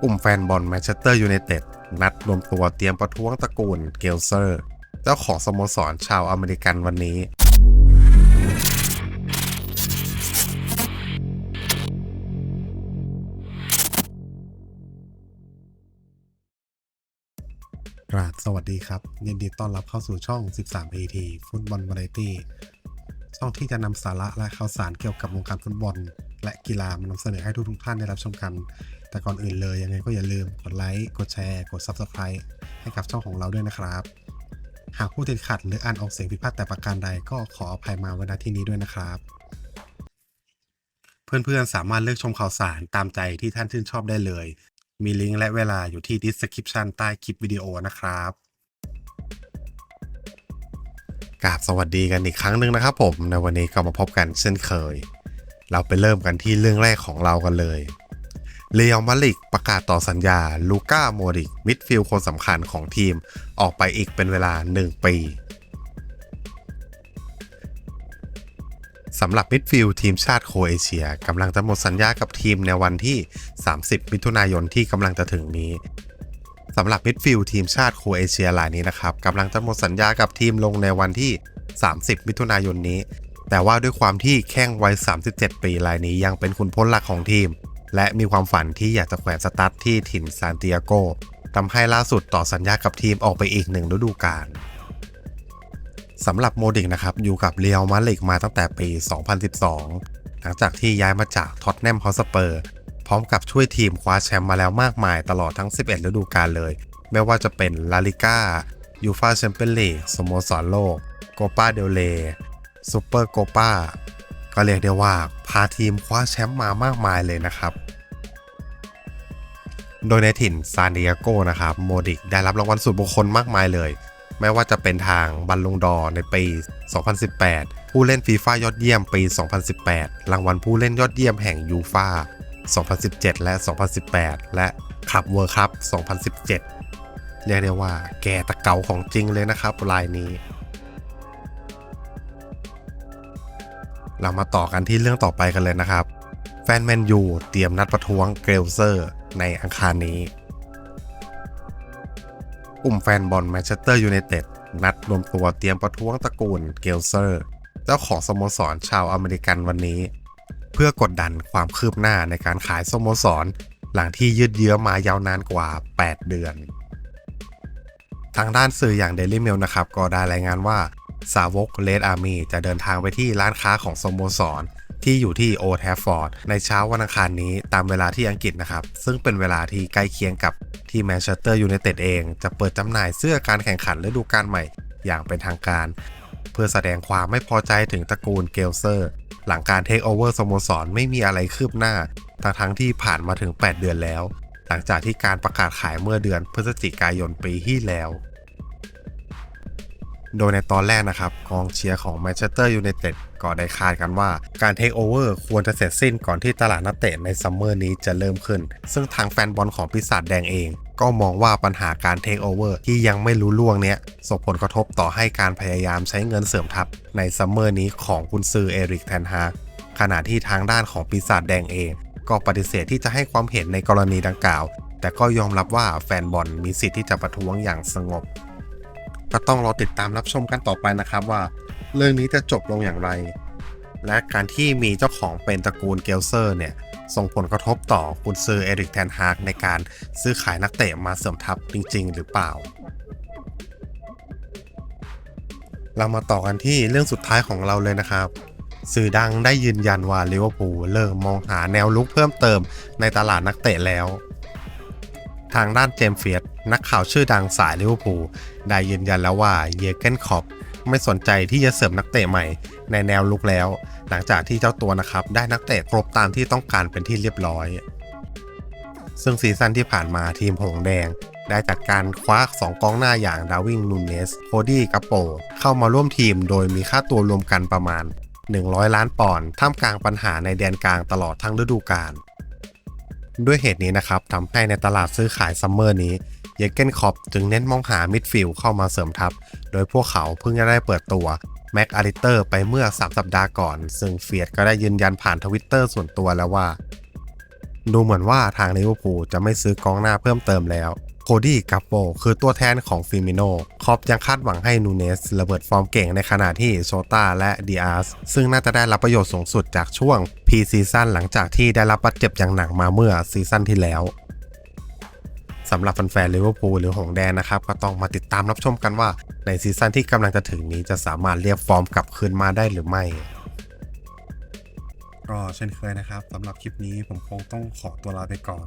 กลุ่มแฟนบอลแมนเชสเตอร์ยูไนเต็ดนัดรวมตัวเตรียมประท้วงตระกูลเกลเซอร์ เจ้าของสโมสรชาวอเมริกันวันนี้ กราบสวัสดีครับ ยินดีต้อนรับเข้าสู่ช่อง 13 AT ฟุตบอลวาไรตี้ช่องที่จะนำสาระและข่าวสารเกี่ยวกับวงการฟุตบอล และกีฬามานำเสนอให้ทุกๆท่านได้รับชมกัน แต่ก่อนอื่นเลยยังไงก็อย่าลืมกดไลค์กดแชร์ กด Subscribe ให้กับช่องของเราด้วยนะครับ หากผู้ติดขัดหรืออ่านออกเสียงผิดพลาดแต่ประการใดก็ขออภัยมาไว้ณที่นี้ด้วยนะครับ เพื่อนๆสามารถเลือกชมข่าวสารตามใจที่ท่านชื่นชอบได้เลย มีลิงก์และเวลาอยู่ที่ description ใต้คลิปวิดีโอนะครับกราบสวัสดีกันอีกครั้งหนึ่งนะครับผมในวันนี้ก็มาพบกันเช่นเคย เราไปเริ่มกันที่เรื่องแรกของเรากันเลย เรียมาลิกประกาศต่อสัญญา ลูก้าโมดิก มิดฟิลด์คนสำคัญของทีมออกไปอีกเป็นเวลา 1 ปีสำหรับมิดฟิลด์ทีมชาติโครเอเชียกำลังจะหมดสัญญากับทีมในวันที่ 30 มิถุนายนที่กำลังจะถึงนี้สำหรับมิดฟิลด์ทีมชาติโครเอเชียรายนี้นะครับกำลังจะหมดสัญญากับทีมลงในวันที่ 30 มิถุนายนนี้ แต่ว่าด้วยความที่แข้งวัย 37 ปีรายนี้ยังเป็นคุณพลหลักของทีม และมีความฝันที่อยากจะแขวนสตาร์ทที่ถิ่นซานติอาโกทำให้ล่าสุดต่อสัญญากับทีมออกไปอีกหนึ่งฤดูกาลสำหรับโมดิกนะครับอยู่กับเรียลมาดริดมาตั้งแต่ปี 2012 หลังจากที่ย้ายมาจากท็อตแนมฮอสเปอร์ พร้อมกับช่วยทีมคว้าแชมป์มาแล้วมากมายตลอดทั้ง 11 ฤดูกาลเลย ไม่ว่าจะเป็นลาลิก้ายูฟาแชมเปี้ยนลีกสโมสรโลกโกปาเดลเลซูเปอร์โกปา ก็เรียกได้ว่าพาทีมคว้าแชมป์มามากมายเลยนะครับ โดยในถิ่นซานดิเอโกนะครับโมดิกได้รับรางวัลสุดมงคลมากมายเลย ไม่ว่าจะเป็นทางบัลลงดอร์ในปี 2018 ผู้เล่นฟีฟ่ายอดเยี่ยมปี 2018 รางวัลผู้เล่นยอดเยี่ยมแห่งยูฟ่า2017 และ 2018 และขับเวิร์คัพ2017 เรียกได้ว่าแกตะเก่าของจริงเลยนะครับลายนี้ เรามาต่อกันที่เรื่องต่อไปกันเลยนะครับ แฟนแมนยูเตรียมนัดประท้วงเกรลเซอร์ในอังคารนี้กลุ่มแฟนบอลแมนเชสเตอร์ยูไนเต็ดนัดรวมตัวเตรียมประท้วงตระกูลเกลเซอร์ เจ้าของสโมสรชาวอเมริกันวันนี้ เพื่อกดดันความคืบหน้าในการขายสโมสร หลังที่ยืดเยื้อมายาวนานกว่า 8 เดือน ทางด้านสื่ออย่าง Daily Mail นะครับ ก็ได้รายงานว่า สาวกเลดอาร์มีจะเดินทางไปที่ร้านค้าของสโมสร ที่อยู่ที่โอ t ทฟฟอร์ดในเช้าวันอังคารนี้ตามเวลาที่อังกฤษนะครับ ซึ่งเป็นเวลาที่ใกล้เคียงกับที่แมนเชสเตอร์ยูไนเต็ดเอง จะเปิดจำหน่ายเสื้อการแข่งขันฤดูกาลใหม่อย่างเป็นทางการ เพื่อแสดงความไม่พอใจถึงตระกูลเกลเซอร์ หลังการเทคโอเวอร์สโมสรไม่มีอะไรคืบหน้าทั้งทั้งที่ผ่านมาถึง 8 เดือนแล้ว หลังจากที่การประกาศขายเมื่อเดือนพฤศจิกายนปีที่แล้ว โดยในตอนแรกนะครับกองเชียร์ของแมนเชสเตอร์ยูไนเต็ดก็ได้คาดกันว่า การเทคโอเวอร์ควรจะเสร็จสิ้นก่อนที่ตลาดนักเตะในซัมเมอร์นี้จะเริ่มขึ้น ซึ่งทางแฟนบอลของปีศาจแดงเอง ก็มองว่าปัญหาการเทคโอเวอร์ที่ยังไม่รู้ล่วงเนี้ยส่งผลกระทบต่อให้การพยายามใช้เงินเสริมทัพ ในซัมเมอร์นี้ของกุนซือเอริกแทนฮาขณะที่ทางด้านของปีศาจแดงเอง ก็ปฏิเสธที่จะให้ความเห็นในกรณีดังกล่าว แต่ก็ยอมรับว่าแฟนบอลมีสิทธิ์ที่จะประท้วงอย่างสงบ ก็ต้องรอติดตามรับชมกันต่อไปนะครับว่า เรื่องนี้จะจบลงอย่างไร และการที่มีเจ้าของเป็นตระกูลเกลเซอร์เนี่ยส่งผลกระทบต่อคุณซือเอริกแทนฮากในการซื้อขายนักเตะมาเสริมทัพจริง ๆ หรือเปล่า เรามาต่อกันที่เรื่องสุดท้ายของเราเลยนะครับ สื่อดังได้ยืนยันว่าลิเวอร์พูลเริ่มมองหาแนวลุกเพิ่มเติมในตลาดนักเตะแล้ว ทางด้านเจมส์เฟียสนักข่าวชื่อดังสายลิเวอร์พูลได้ยืนยันแล้วว่าเยเกนคอปไม่สนใจที่จะเสริมนักเตะใหม่ในแนวลุกแล้ว หลังจากที่เจ้าตัวนะครับได้นักเตะครบตามที่ต้องการเป็นที่เรียบร้อย ซึ่งซีซั่นที่ผ่านมาทีมหงแดง ได้จัดการคว้า2กองหน้าอย่างดาวินนูเนสโคดี้กัปโป เข้ามาร่วมทีมโดยมีค่าตัวรวมกันประมาณ 100 ล้านปอนด์ท่ามกลางปัญหาในแดนกลางตลอดทั้งฤดูกาล ด้วยเหตุนี้นะครับทำให้ในตลาดซื้อขายซัมเมอร์นี้เยเกนคอปจึงเน้นมองหามิดฟิลด์เข้ามาเสริมทัพ โดยพวกเขาเพิ่งจะได้เปิดตัวแม็กอาริเตอร์ไปเมื่อ 3 สัปดาห์ก่อน ซึ่งเฟียดก็ได้ยืนยันผ่านทวิตเตอร์ส่วนตัวแล้วว่า ดูเหมือนว่าทางลิเวอร์พูลจะไม่ซื้อกองหน้าเพิ่มเติมแล้ว โคดี้กัปโปคือตัวแทนของฟิมิโนคอปยังคาดหวังให้นูเนสระเบิดฟอร์มเก่งในขณะที่โซตาและดีอาสซึ่งน่าจะได้รับประโยชน์สูงสุดจากช่วงพีซีซั่นหลังจากที่ได้รับบาดเจ็บอย่างหนักมาเมื่อซีซั่นที่แล้วสำหรับแฟนๆลิเวอร์พูลหรือหงแดงนะครับ ก็ต้องมาติดตามรับชมกันว่า ในซีซั่นที่กำลังจะถึงนี้จะสามารถเรียกฟอร์มกลับคืนมาได้หรือไม่ก็เช่นเคยนะครับสำหรับคลิปนี้ผมคงต้องขอตัวลาไปก่อน